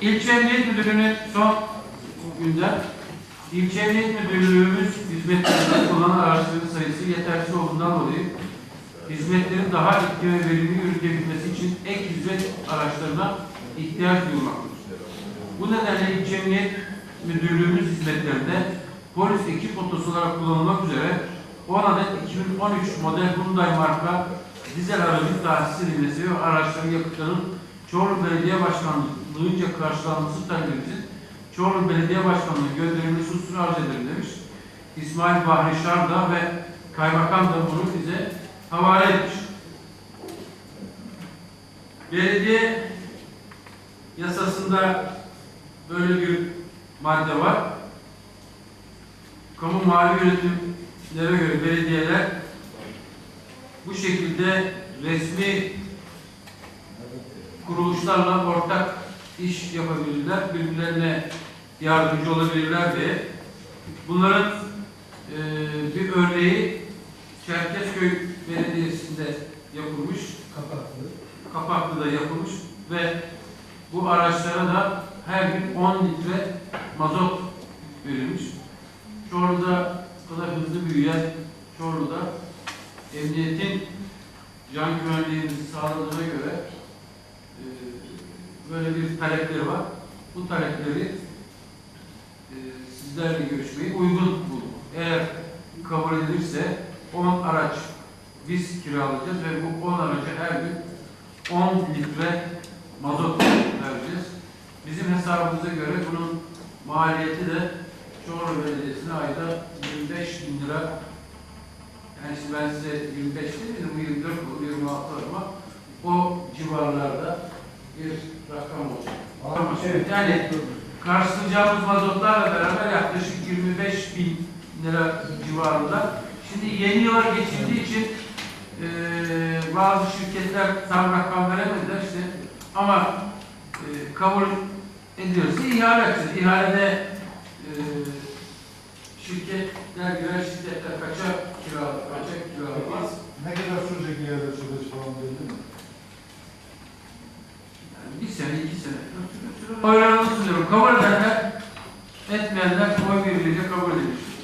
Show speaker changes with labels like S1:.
S1: İlçe Emniyet Müdürlüğü'nün son gündem İlçe Emniyet Müdürlüğümüz hizmetlerinde kullanan araçların sayısı yetersiz olduğundan dolayı hizmetlerin daha etkin ve verimli yürütebilmesi için ek hizmet araçlarına ihtiyaç duyulmaktadır. Bu nedenle İlçe Emniyet Müdürlüğümüz hizmetlerinde polis ekip otosu olarak kullanılmak üzere 10 adet 2013 model Hyundai marka dizel aracın tahsis edilmesi ve araçların yakıtlarının Çorlu Belediye Başkanlığı'nca karşılanması talebimizin Çorlu Belediye Başkanlığı gönderilmesi hususunu arz ederim demiş. İsmail Bahri Şarda ve Kaymakam da bunu bize havale etmiş. Belediye yasasında böyle bir madde var. Kamu mali yönetimlere göre belediyeler bu şekilde resmi kuruluşlarla ortak iş yapabilirler, birbirlerine yardımcı olabilirler diye. Bunların eee, bir örneği Çerkezköy Belediyesi'nde yapılmış,
S2: Kapatlı.
S1: Kapaklı'da yapılmış ve bu araçlara da her gün 10 litre mazot verilmiş. Çorlu'da kadar hızlı büyüyen Çorlu'da emniyetin can güvenliğini sağladığına göre e, bir talepleri var. Bu talepleri e, sizlerle görüşmeyi uygun bulduk. Eğer kabul edilirse 10 araç biz kiralayacağız ve bu 10 araca her gün 10 litre mazot vereceğiz. Bizim hesabımıza göre bunun maliyeti de Çorlu Belediyesi'ne ayda 25 bin lira yani ben size 25 demedim, bu 24 olur, 26 olur ama o civarlarda bir rakam olacak. Tamam,
S2: Evet.
S1: Yani karşılayacağımız mazotlarla beraber yaklaşık 25 bin lira civarında. Şimdi yeni yıla geçildiği için eee, bazı şirketler tam rakam veremediler işte ama eee, kabul ediliyorsa ihale edeceğiz. İhalede eee şirketler girer şirketler kaça Oylarını sunuyorum. Kabul edenler, etmeyenler oy birliğiyle kabul edilir.